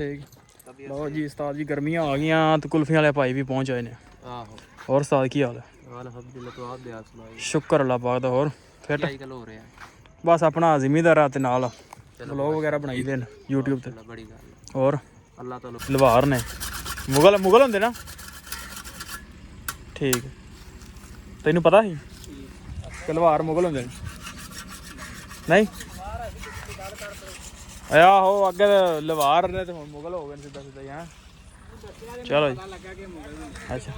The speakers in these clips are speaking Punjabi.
ਠੀਕ ਲਓ ਜੀ ਉਸਤਾਦ ਜੀ ਗਰਮੀਆਂ ਆ ਗਈਆਂ ਤੇ ਕੁਲਫੀਆਂ ਵਾਲੇ ਭਾਈ ਵੀ ਪਹੁੰਚ ਆਏ ਨੇ। ਆਹੋ। ਹੋਰ ਉਸਤਾਦ ਕੀ ਹਾਲ ਹੈ? ਅਲਹਮਦੁਲਿਲਾ ਤੂੰ ਆਪ ਦੇ ਆਸ ਸੁਣਾਈ ਸ਼ੁਕਰ ਅੱਲਾਹ ਪਾਕ ਦਾ ਹੋਰ? ਫਿੱਟ ਹੋ ਰਿਹਾ। ਬਸ ਆਪਣਾ ਜ਼ਿਮੀਦਾਰ ਤੇ ਨਾਲ ਵਲੌਗ ਵਗੈਰਾ ਬਣਾਈ ਦੇ ਨੇ YouTube ਤੇ। ਬੜੀ ਗੱਲ। ਹੋਰ? ਅੱਲਾਹ ਤਾਲਾ ਲਵਾਰ ਨੇ। ਮੁਗਲ ਮੁਗਲ ਹੁੰਦੇ ਨਾ? ਠੀਕ। ਤੈਨੂੰ ਪਤਾ ਸੀ? ਕਿ ਲਵਾਰ ਮੁਗਲ ਹੁੰਦੇ ਨੇ। ਨਹੀਂ? ਆਹੋ ਅੱਗੇ ਲਵਾਰ ਨੇ ਤੇ ਹੁਣ ਮੁਗਲ ਹੋ ਗਏ ਨੇ ਸਿੱਧਾ ਸਿੱਧਾ ਹੀ ਚਲੋ ਜੀ। ਅੱਛਾ।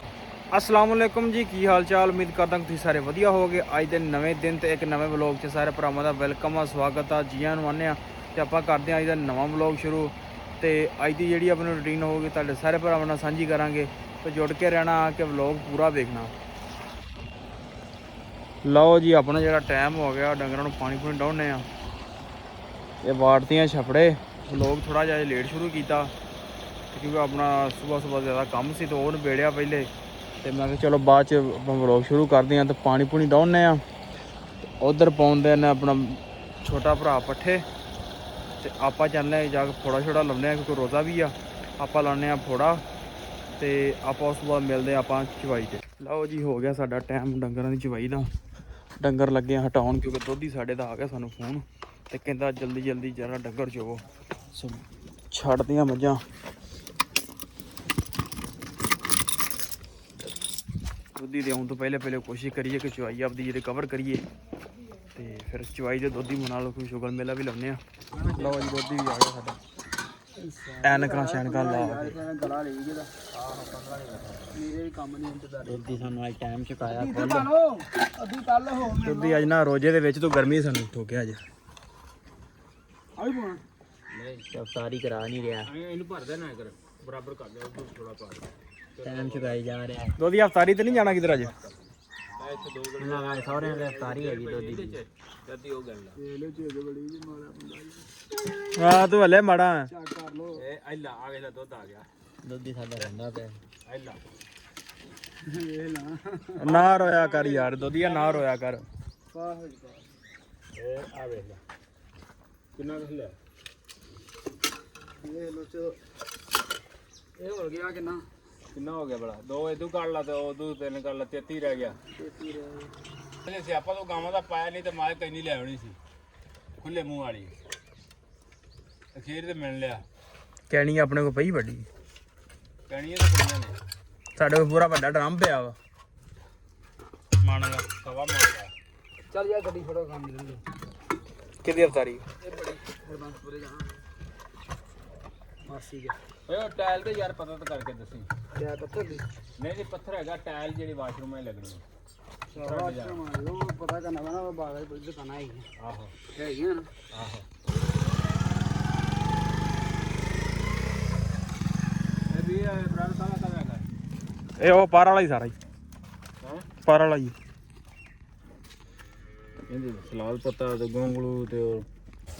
ਅਸਲਾਮ ਜੀ, ਕੀ ਹਾਲ ਚਾਲ ਉਮੀਦ ਕਰਦਾ ਤੁਸੀਂ ਸਾਰੇ ਵਧੀਆ ਹੋਵੋਗੇ। ਅੱਜ ਦੇ ਨਵੇਂ ਦਿਨ ਤੇ ਇੱਕ ਨਵੇਂ ਵਲੌਗ 'ਚ ਸਾਰੇ ਭਰਾਵਾਂ ਦਾ ਵੈਲਕਮ ਆ, ਸਵਾਗਤ ਆ। ਜੀਆਂ ਨੂੰ ਆਨੇ ਆ ਤੇ ਆਪਾਂ ਕਰਦੇ ਆ ਅੱਜ ਦਾ ਨਵਾਂ ਵਲੌਗ ਸ਼ੁਰੂ। ਤੇ ਅੱਜ ਦੀ ਜਿਹੜੀ ਆਪਣੀ ਰੁਟੀਨ ਹੋਊਗੀ, ਤੁਹਾਡੇ ਸਾਰੇ ਭਰਾਵਾਂ ਨਾਲ ਸਾਂਝੀ ਕਰਾਂਗੇ। ਤੇ ਜੁੜ ਕੇ ਰਹਿਣਾ ਕਿ ਵਲੌਗ ਪੂਰਾ ਵੇਖਣਾ। ਲਓ ਜੀ, ਆਪਣਾ ਜਿਹੜਾ ਟਾਈਮ ਹੋ ਗਿਆ, ਡੰਗਰਾਂ ਨੂੰ ਪਾਣੀ ਪੂਣੀ ਡਾਉਣੇ ਆ ਇਹ ਵਾਰਤੀਆਂ ਛਪੜੇ। ਵਲੌਗ ਥੋੜਾ ਜਿਹਾ ਲੇਟ ਸ਼ੁਰੂ ਕੀਤਾ। ਕਿਉਂਕਿ ਆਪਣਾ ਸਵੇਰ ਸਵੇਰ ਜ਼ਿਆਦਾ ਕੰਮ ਸੀ ਤੇ ਉਹ ਨਿਬੇੜਿਆ ਪਹਿਲੇ। ਤੇ ਮੈਂ ਕਿਹਾ ਚਲੋ ਬਾਅਦ ਚ ਆਪਾਂ ਵਲੌਗ ਸ਼ੁਰੂ ਕਰਦੇ ਆ ਤੇ ਪਾਣੀ ਪੂਣੀ ਡਾਉਣੇ ਆ ਉਧਰ ਪਾਉਂਦੇ ਨੇ ਆਪਣਾ ਛੋਟਾ ਭਰਾ ਪੱਠੇ। ਤੇ ਆਪਾਂ ਚੱਲਦੇ ਆ ਜਾ ਕੇ ਫੋੜਾ ਛੋੜਾ ਲਾਉਂਦੇ ਆ ਕਿਉਂਕਿ ਰੋਜ਼ਾ ਵੀ ਆ। ਆਪਾਂ ਲਾਉਂਦੇ ਆ ਫੋੜਾ ਤੇ ਆਪਾਂ ਉਸ ਤੋਂ ਬਾਅਦ ਮਿਲਦੇ ਆ ਆਪਾਂ ਚਵਾਈ ਤੇ। ਲਓ ਜੀ, ਹੋ ਗਿਆ ਸਾਡਾ ਟਾਈਮ ਡੰਗਰਾਂ ਦੀ ਚਵਾਈ ਦਾ। ਡੰਗਰ ਲੱਗੇ ਹਟਾਉਣ ਕਿਉਂਕਿ ਦੁੱਧ ਹੀ ਸਾਡੇ ਦਾ ਆ ਗਿਆ ਸਾਨੂੰ ਫੋਨ। ਤੇ ਕਹਿੰਦਾ ਜਲਦੀ ਜਲਦੀ ਜਰਾ ਡੰਗਰ ਚੋਵੋ ਸੋ ਛੱਡਦੀਆਂ ਮੱਝਾਂ। ਦੁੱਧੀ ਦੇ ਆਉਣ ਤੋਂ ਪਹਿਲੇ ਪਹਿਲੇ ਕੋਸ਼ਿਸ਼ ਕਰੀਏ ਕਿ ਚਵਾਈ ਆਪਦੀ ਜਿਹੜੇ ਕਵਰ ਕਰੀਏ। ਤੇ ਫਿਰ ਚਵਾਈ ਦੇ ਦੁੱਧੀ ਮਨਾ ਲਓ, ਕੋਈ ਸ਼ੁਗਰ ਮੇਲਾ ਵੀ ਲਾਉਂਦੇ ਆ। ਲਓ ਜੀ, ਦੁੱਧੀ ਵੀ ਆ ਗਿਆ ਸਾਡਾ। ਐਨਕਾਂ ਸ਼ੈਨਕਾਂ ਲਾ ਗਲਾ ਲਈ ਜਿਹੜਾ ਮੇਰੇ ਵੀ ਕੰਮ ਨਹੀਂ ਇੰਤਜ਼ਾਰ ਦੁੱਧੀ ਸਾਨੂੰ ਅੱਜ ਟਾਈਮ ਚੁਕਾਇਆ ਚਲੋ ਅਭੀ ਕੱਲ ਹੋ ਦੁੱਧੀ ਅੱਜ ਨਾ ਰੋਜੇ ਦੇ ਵਿੱਚ ਤੋਂ ਗਰਮੀ ਸਾਨੂੰ ਠੋਕਿਆ ਅੱਜ। ਆ ਵੀ ਪਾਉਣਾ ਨਹੀਂ ਅਫਤਾਰੀ ਕਰਾ ਨਹੀਂ ਰਿਹਾ। ਇਹਨੂੰ ਭਰ ਦੇਣਾ ਕਰ ਬਰਾਬਰ ਕਰ ਲਿਆ ਉਹ ਥੋੜਾ ਪਾ ਟਾਈਮ ਚੁਕਾਈ ਜਾ ਰਿਹਾ ਦੁੱਧੀ ਅਫਤਾਰੀ ਤੇ ਨਹੀਂ ਜਾਣਾ ਕਿਧਰ ਅੱਜ? ਇੱਥੇ ਦੋ ਨਾ ਸਹੁਰਿਆਂ ਦੇ ਹੈਗੀ ਦੁੱਧੀ ਦੀ। ਜਦੀ ਉਹ ਗੱਲ ਇਹ ਲੋ ਚੇਜ ਬੜੀ ਜੀ ਮਾਰਾ ਬੰਦਾ ਹਾਂ ਤੂੰ ਹਲੇ ਮਾੜਾ। ਚੱਕ ਕਰ ਲੋ ਇਹ ਐਲਾ ਆ ਗਿਆ ਦੁੱਧ ਆ ਗਿਆ। ਦੁੱਧੀ ਸਾਡਾ ਰਹਿੰਦਾ ਪਿਆ। ਐਲਾ ਇਹ ਲਾ। ਨਾ ਰੋਇਆ ਕਰ ਯਾਰ ਦੁੱਧੀਆ ਨਾ ਰੋਇਆ ਕਰ। ਵਾਹ ਇਹ ਆ ਕਿੰਨਾ ਕੁ ਲਿਆ ਇਹ ਲੋ ਚੋ ਇਹ ਹੋ ਗਿਆ ਕਿੰਨਾ? ਕਿੰਨਾ ਹੋ ਗਿਆ ਬੜਾ ਦੋ ਇਦੋਂ ਕਰ ਲਾ ਤੇ ਉਦੋਂ ਤਿੰਨ ਕਰ ਲਾ 33 ਰਹਿ ਗਿਆ। 33 ਰਹਿ ਗਿਆ। ਸਿਆਪਾ ਤੋਂ ਗਾਵਾਂ ਦਾ ਪਾਇਆ ਨਹੀਂ ਤੇ ਮਾਂ ਤੈਨੂੰ ਲੈ ਆਉਣੀ ਸੀ। ਖੁੱਲੇ ਮੂੰਹ ਵਾਲੀ। ਅਖੀਰ ਤੇ ਮਿਲ ਲਿਆ। ਕਹਿਣੀ ਆਪਣੇ ਕੋਲ ਪਈ ਵੱਡੀ। ਕਹਿਣੀ ਤਾਂ ਕੁੜੀਆਂ ਨੇ। ਸਾਡੇ ਕੋਲ ਪੂਰਾ ਵੱਡਾ ਡਰਮ ਪਿਆ ਵਾ। ਮਾਣਾ ਦਾ ਸਵਾ ਮਾਰਦਾ ਚੱਲ ਯਾਰ ਗੱਡੀ ਫੜੋ ਕੰਮ ਲੈਣਗੇ ਕਿਹਦੀ ਅਫਤਾਰੀ ਇਹ ਬੜੀ ਹਰਬੰਸਪੁਰੇ ਜਾਣਾ ਮਾਸੀ ਗਿਆ ਓਏ ਟਾਇਲ ਤੇ ਯਾਰ ਪਤਾ ਤਾਂ ਕਰਕੇ ਦੱਸੀ। ਕਿਆ ਪੱਥਰ ਦੀ ਨਹੀਂ ਨਹੀਂ ਪੱਥਰ ਹੈਗਾ ਟਾਇਲ ਜਿਹੜੀ ਵਾਸ਼ਰੂਮ 'ਚ ਲੱਗਣੀ ਹੈ। ਵਾਸ਼ਰੂਮ ਆ ਉਹ ਪਤਾ ਕਰਨਾ ਪੈਣਾ ਉਹ ਬਾਗਾ ਦੀ ਦੁਕਾਨਾਂ ਹੈਗੀਆਂ ਆਹੋ। ਹੈਗੀਆਂ ਨਾ? ਆਹੋ। ਇਹ ਵੀ ਬ੍ਰਾਂਡ ਸਾਲਾ ਕਦਾ ਹੈਗਾ। ਇਹ ਉਹ ਪਾਰ ਵਾਲਾ ਹੀ ਸਾਰਾ ਹੀ। ਹੈ? ਪਾਰ ਵਾਲਾ ਹੀ। ਇਹਦੇ ਸਲਾਦ ਪੱਤਾ ਤੇ ਗੋਂਗਲੂ ਤੇ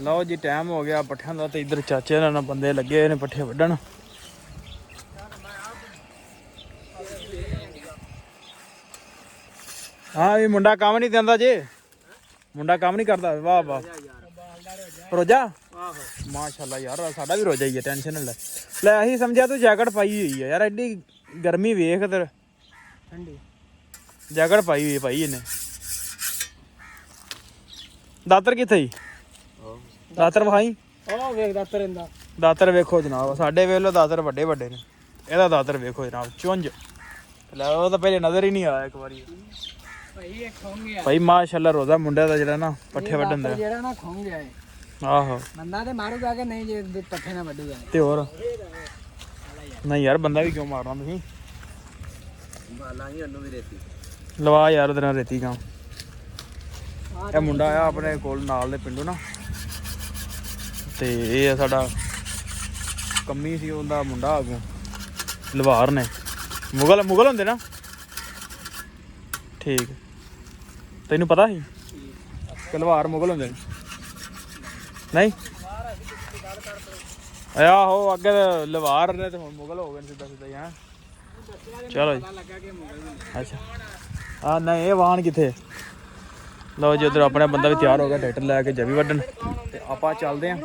ਲਓ ਜੀ ਟਾਈਮ ਹੋ ਗਿਆ ਪੱਠਿਆਂ ਦਾ ਤੇ ਇੱਧਰ ਚਾਚੇ ਨਾਲ ਬੰਦੇ ਲੱਗੇ ਨੇ ਪੱਠੇ ਵੱਢਣ। ਹਾਂ ਇਹ ਮੁੰਡਾ ਕੰਮ ਨਹੀਂ ਦਿੰਦਾ ਜੇ। ਮੁੰਡਾ ਕੰਮ ਨਹੀਂ ਕਰਦਾ ਵਾਹ ਵਾਹ। ਰੋਜਾ? ਮਾਸ਼ਾਅੱਲਾ ਯਾਰ ਸਾਡਾ ਵੀ ਰੋਜਾ ਹੀ ਹੈ ਟੈਨਸ਼ਨ ਨਾ ਲੈ। ਲੈ ਅਸੀਂ ਸਮਝਿਆ ਤੂੰ ਜੈਕਟ ਪਾਈ ਹੋਈ ਹੈ ਯਾਰ ਐਡੀ ਗਰਮੀ ਵੇਖ ਤੇ ਠੰਡੀ। ਜੈਕਟ ਪਾਈ ਹੋਈ ਹੈ ਭਾਈ ਇਹਨੇ। ਦਾਤਰ ਕਿੱਥੇ ਹੀ ਦਾਤਰ ਵਿਖਾਈ? ਉਹ ਵੇਖਦਾ ਤਰਿੰਦਾ ਦਾਤਰ ਵੇਖੋ ਜਨਾਬ ਸਾਡੇ ਵੇਖ ਲਓ ਦਾਤਰ ਵੱਡੇ ਵੱਡੇ ਨੇ। ਇਹਦਾ ਦਾਤਰ ਵੇਖੋ ਜਨਾਬ ਚੁੰਝ। ਲੈ ਉਹ ਤਾਂ ਪਹਿਲੇ ਨਜ਼ਰ ਹੀ ਨਹੀਂ ਆਇਆ ਇੱਕ ਵਾਰੀ। ਭਾਈ ਇਹ ਖੁੰਗ ਗਿਆ। ਭਾਈ ਮਾਸ਼ਾਅੱਲਾ ਰੋਜ਼ਾ ਮੁੰਡੇ ਦਾ ਜਿਹੜਾ ਨਾ ਪੱਠੇ ਵੱਢਣ ਦਾ। ਜਿਹੜਾ ਨਾ ਖੁੰਗ ਗਿਆ ਆਹੋ। ਬੰਦਾ ਤੇ ਮਾਰੂਗਾ ਕਿ ਨਹੀਂ ਜੇ ਪੱਠੇ ਨਾ ਵੱਢੂਗਾ ਤੇ ਹੋਰ? ਨਹੀਂ ਯਾਰ ਬੰਦਾ ਵੀ ਕਿਉਂ ਮਾਰਨਾ ਤੁਸੀਂ? ਬਾਲਾਂ ਹੀ ਉਹਨੂੰ ਵੀ ਦੇਤੀ ਲਵਾ ਯਾਰ ਉਹਦੇ ਨਾਲ ਰੇਤੀ ਕੰਮ ਇਹ ਮੁੰਡਾ ਆ ਆਪਣੇ ਕੋਲ ਨਾਲ ਦੇ ਪਿੰਡੋਂ ਨਾ। ਤੇ ਇਹ ਆ ਸਾਡਾ ਕੰਮੀ ਸੀ, ਉਹਦਾ ਮੁੰਡਾ ਆਗੂ ਲਵਾਰ ਨੇ। ਮੁਗਲ ਮੁਗਲ ਹੁੰਦੇ ਨਾ? ਠੀਕ। ਤੈਨੂੰ ਪਤਾ ਸੀ? ਕਿ ਲਵਾਰ ਮੁਗਲ ਹੁੰਦੇ ਨੇ? ਨਹੀਂ? ਆਹੋ, ਅੱਗੇ ਲਵਾਰ ਨੇ ਤੇ ਹੁਣ ਮੁਗਲ ਹੋ ਗਏ ਨੇ ਸਿੱਧਾ ਸਿੱਧਾ ਹੀ, ਹੈਂ। ਚਲੋ ਜੀ। ਅੱਛਾ। ਆ ਨਹੀਂ, ਇਹ ਵਾਹਨ ਕਿੱਥੇ? ਲਓ ਜੀ, ਉਧਰ ਆਪਣਾ ਬੰਦਾ ਵੀ ਤਿਆਰ ਹੋ ਗਿਆ, ਟਰੈਕਟਰ ਲੈ ਕੇ ਜਵੀ ਵੱਢਣ। ਆਪਾਂ ਚੱਲਦੇ ਆਂ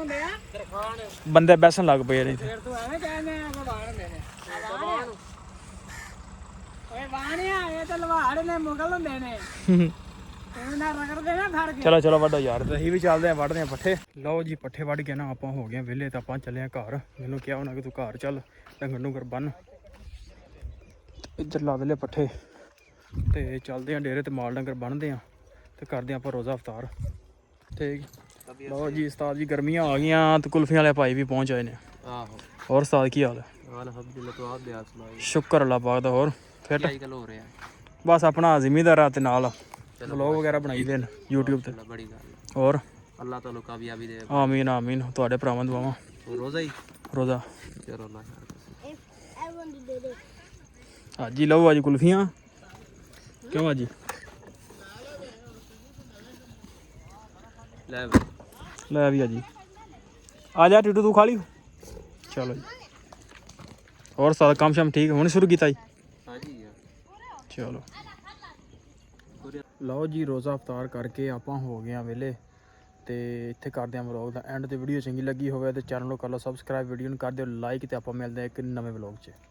ਬੰਦੇ ਬੈਸਣ ਲੱਗ ਪਏ ਨੇ ਇੱਥੇ। ਤੂੰ ਐਵੇਂ ਕਹਿੰਦੇ ਆ ਭਗਵਾਨ ਹੁੰਦੇ ਨੇ ਓਏ ਵਾਣਿਆ ਇਹ ਤਾਂ ਲਵਾੜ ਨੇ ਮੁਗਲ ਹੁੰਦੇ ਨੇ। ਤੂੰ ਨਾ ਰਗੜਦੇ ਨਾ ਫੜ ਕੇ। ਚਲੋ ਚਲੋ ਵੱਡੋ ਯਾਰ। ਅਸੀਂ ਵੀ ਚੱਲਦੇ ਆਂ ਵੱਢਦੇ ਆਂ ਪੱਠੇ। ਲਓ ਜੀ ਪੱਠੇ ਵੱਢ ਕੇ ਨਾ ਆਪਾਂ ਹੋ ਗਏ ਆਂ ਵਿਹਲੇ ਤਾਂ ਆਪਾਂ ਚੱਲੇ ਆਂ ਘਰ। ਮੈਨੂੰ ਕਿਹਾ ਉਹਨਾਂ ਕਿ ਤੂੰ ਘਰ ਚੱਲ ਡੰਗਰ ਨੂੰ ਕਰ ਬੰਨ। ਇੱਧਰ ਲਾ ਦੇ ਲੈ ਪੱਠੇ। ਤੇ ਚੱਲਦੇ ਆਂ ਡੇਰੇ ਤੇ ਮਾਲ ਡੰਗਰ ਬੰਨਦੇ ਆਂ ਤੇ ਕਰਦੇ ਆਂ ਆਪਾਂ ਰੋਜ਼ਾ ਅਫਤਾਰ ਤੇ ਲਓ ਜੀ ਉਸਤਾਦ ਜੀ ਗਰਮੀਆਂ ਆ ਗਈਆਂ ਤੇ ਕੁਲਫੀਆਂ ਵਾਲੇ ਭਾਈ ਵੀ ਪਹੁੰਚ ਆਏ ਨੇ। ਆਹੋ। ਹੋਰ ਉਸਤਾਦ ਕੀ ਹਾਲ ਹੈ? ਅਲਹਮਦੁਲਿਲਾ ਤੂੰ ਆਪ ਬਿਆਸ ਸੁਣਾਈ ਸ਼ੁਕਰ ਅੱਲਾਹ ਪਾਕ ਦਾ ਹੋਰ? ਫਿੱਟ ਕੀ ਗੱਲ ਹੋ ਰਿਹਾ? ਬਸ ਆਪਣਾ ਜ਼ਿਮੀਦਾਰ ਤੇ ਨਾਲ ਵਲੌਗ ਵਗੈਰਾ ਬਣਾਈਦੇ ਨੇ YouTube ਤੇ। ਬੜੀ ਗੱਲ ਹੋਰ? ਅੱਲਾਹ ਤਾਲੂ ਕਾਮਯਾਬੀ ਦੇ। ਆਮੀਨ ਆਮੀਨ। ਤੁਹਾਡੇ ਭਰਾਵਾਂ ਦੁਆਵਾਂ। ਰੋਜ਼ਾ ਹੀ? ਰੋਜ਼ਾ। ਚਲੋ ਅੱਜ ਹੀ ਲਓ ਅੱਜ ਕੁਲਫੀਆਂ। ਕਿਉਂ ਅੱਜ? ਲੈ ਲੈ ਵੀ ਆ ਜੀ। ਆ ਜਾ ਟਿੱਟੂ ਤੂੰ ਖਾ ਲਈ। ਚਲੋ ਜੀ। ਹੋਰ ਸਾਰਾ ਕੰਮ ਸ਼ਮ ਠੀਕ, ਹੁਣ ਸ਼ੁਰੂ ਕੀਤਾ ਜੀ। ਚਲੋ। ਲਓ ਜੀ, ਰੋਜ਼ਾ ਅਫਤਾਰ ਕਰਕੇ ਆਪਾਂ ਹੋ ਗਏ ਆ ਵੇਲੇ ਤੇ ਇੱਥੇ ਕਰਦੇ ਆ ਵਲੌਗ ਦਾ ਐਂਡ ਤੇ ਵੀਡੀਓ ਚੰਗੀ ਲੱਗੀ ਹੋਵੇ ਤੇ ਚੈਨਲ ਨੂੰ ਕਰ ਲਓ ਸਬਸਕ੍ਰਾਈਬ ਵੀਡੀਓ ਨੂੰ ਕਰ ਦਿਓ ਲਾਈਕ ਤੇ ਆਪਾਂ ਮਿਲਦੇ ਆ ਇੱਕ ਨਵੇਂ ਵਲੌਗ 'ਚ।